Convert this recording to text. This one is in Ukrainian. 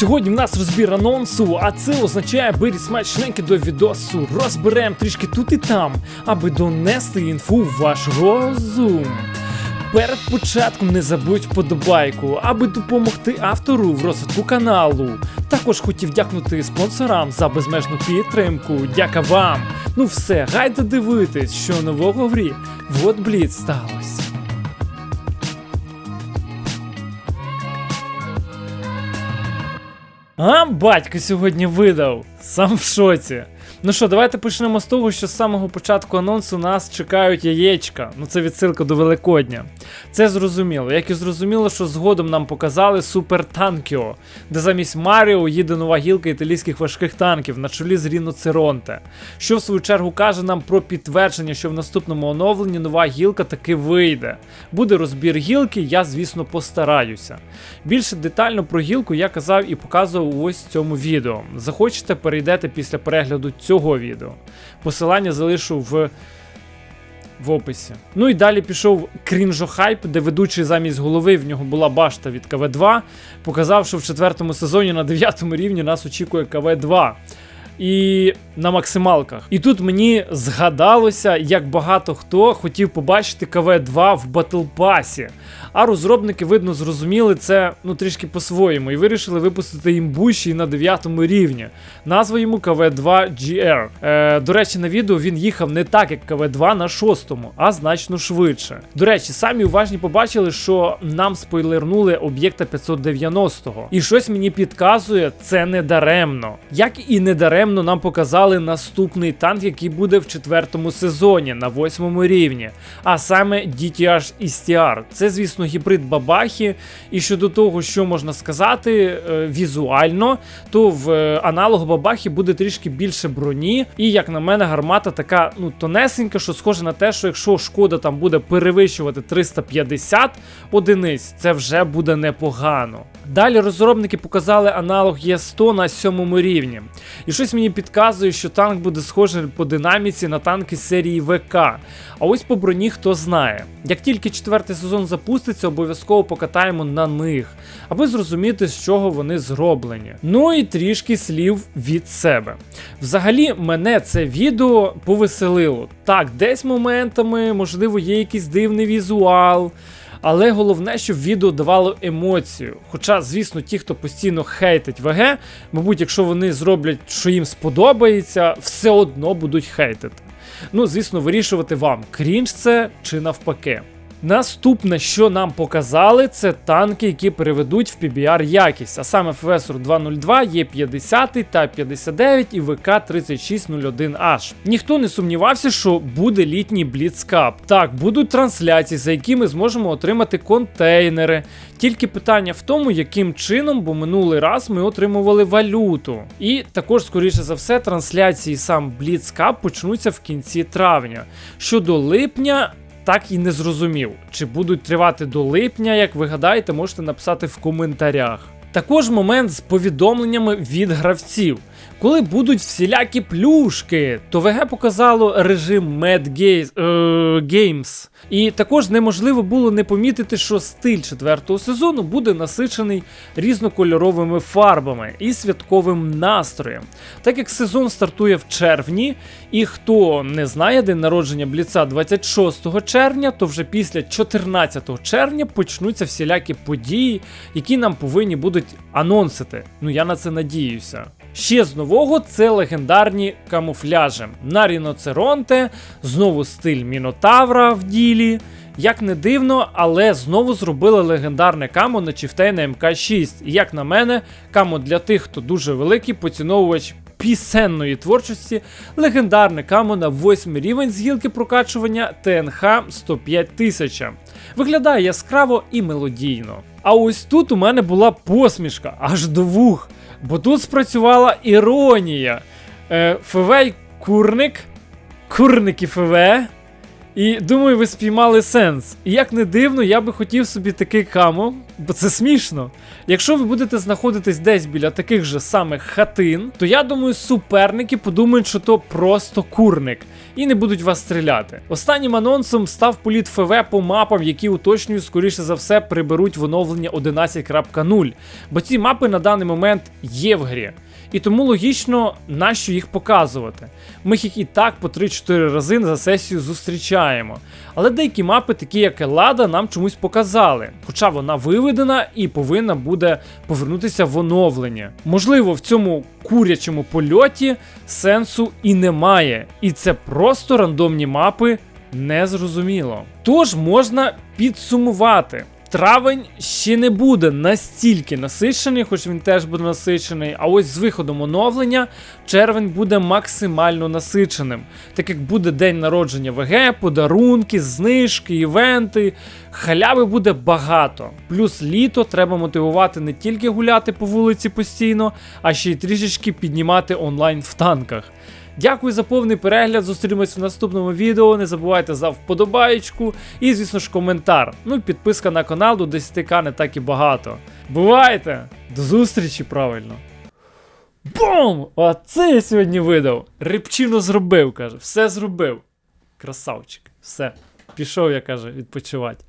Сьогодні в нас розбір анонсу, а це означає беріть смачненьке до відосу. Розберемо трішки тут і там, аби донести інфу в ваш розум. Перед початком не забудь вподобайку, аби допомогти автору в розвитку каналу. Також хотів дякнути спонсорам за безмежну підтримку. Дяка вам. Ну все, гайде дивитись, що нового в грі. Вот бліц сталося. А, батько сьогодні видав. Сам в шоці. Ну що, давайте почнемо з того, що з самого початку анонсу нас чекають яєчка. Ну це відсилка до Великодня. Це зрозуміло. Як і зрозуміло, що згодом нам показали Супер Танкіо, де замість Маріо їде нова гілка італійських важких танків на чолі з Ріно Церонте. Що в свою чергу каже нам про підтвердження, що в наступному оновленні нова гілка таки вийде. Буде розбір гілки, я, звісно, постараюся. Більше детально про гілку я казав і показував ось в цьому відео. Захочете, перейдете після перегляду цього відео. Посилання залишу в. В описі. Ну і далі пішов крінжохайп, де ведучий замість голови в нього була башта від КВ2. Показав, що в четвертому сезоні на дев'ятому рівні нас очікує КВ2. І на максималках. І тут мені згадалося, як багато хто хотів побачити КВ2 в Батл Пасі. А розробники, видно, зрозуміли це ну трішки по-своєму і вирішили випустити ще й на 9 рівні. Назва йому КВ2 GR. Е, до речі, на відео він їхав не так, як КВ2 на 6, а значно швидше. До речі, самі уважні побачили, що нам спойлернули об'єкта 590-го. І щось мені підказує, це не даремно. Як і не даремно нам показали наступний танк, який буде в четвертому сезоні на восьмому рівні. А саме DTH STR. Це, звісно, гібрид Бабахи. І щодо того, що можна сказати е, візуально, то в е, аналогу Бабахи буде трішки більше броні. І, як на мене, гармата така ну тонесенька, що схоже на те, що якщо шкода там буде перевищувати 350 одиниць, це вже буде непогано. Далі розробники показали аналог Є100 на сьомому рівні. І щось мені підказує, що танк буде схожий по динаміці на танки серії ВК. А ось по броні хто знає. Як тільки четвертий сезон запуститься, обов'язково покатаємо на них, аби зрозуміти, з чого вони зроблені. Ну і трішки слів від себе. Взагалі, мене це відео повеселило. Так, десь моментами, можливо, є якийсь дивний візуал. Але головне, щоб відео давало емоцію. Хоча, звісно, ті, хто постійно хейтить ВГ, мабуть, якщо вони зроблять, що їм сподобається, все одно будуть хейтити. Ну, звісно, вирішувати вам, крінж це чи навпаки. Наступне, що нам показали, це танки, які переведуть в PBR якість, а саме FSR 202, Є50 та 59 і ВК 3601H. Ніхто не сумнівався, що буде літній Бліцкап. Так, будуть трансляції, за які ми зможемо отримати контейнери. Тільки питання в тому, яким чином, бо минулий раз ми отримували валюту. І також, скоріше за все, трансляції сам Бліцкап почнуться в кінці травня. Щодо липня так і не зрозумів, чи будуть тривати до липня, як ви гадаєте, можете написати в коментарях. Також момент з повідомленнями від гравців. Коли будуть всілякі плюшки, то ВГ показало режим Mad е, Games. І також неможливо було не помітити, що стиль четвертого сезону буде насичений різнокольоровими фарбами і святковим настроєм. Так як сезон стартує в червні, і хто не знає день народження Бліца 26 червня, то вже після 14 червня почнуться всілякі події, які нам повинні будуть анонсити. Ну я на це надіюся. Ще з нового це легендарні камуфляжі. На Ріноцеронте, знову стиль Мінотавра в ділі. Як не дивно, але знову зробили легендарне камо на Чіфтейна МК6. І як на мене, камо для тих, хто дуже великий поціновувач пісенної творчості, легендарне камо на 8 рівень з гілки прокачування ТНХ 105 тисяч. Виглядає яскраво і мелодійно. А ось тут у мене була посмішка аж до вух. Бо тут спрацювала іронія. Е, ФВ курник, курник і ФВ. І думаю, ви спіймали сенс. І як не дивно, я би хотів собі такий камо, бо це смішно. Якщо ви будете знаходитись десь біля таких же самих хатин, то я думаю, суперники подумають, що то просто курник, і не будуть вас стріляти. Останнім анонсом став політ ФВ по мапам, які уточнюю, скоріше за все, приберуть в оновлення 11.0, бо ці мапи на даний момент є в грі. І тому логічно, нащо їх показувати. Ми їх і так по 3-4 рази за сесію зустрічаємо. Але деякі мапи, такі як Елада, нам чомусь показали, хоча вона виведена і повинна буде повернутися в оновлення. Можливо, в цьому курячому польоті сенсу і немає. І це просто рандомні мапи незрозуміло. Тож можна підсумувати. Травень ще не буде настільки насичений, хоч він теж буде насичений. А ось з виходом оновлення червень буде максимально насиченим, так як буде день народження ВГ, подарунки, знижки, івенти. Халяви буде багато. Плюс літо треба мотивувати не тільки гуляти по вулиці постійно, а ще й трішечки піднімати онлайн в танках. Дякую за повний перегляд. Зустрінемось в наступному відео. Не забувайте за вподобаєчку і, звісно ж, коментар. Ну і підписка на канал до 10к не так і багато. Бувайте! До зустрічі, правильно. Бум! Оце я сьогодні видав. Рибчину зробив, каже. Все зробив. Красавчик. Все. Пішов, я каже, відпочивати.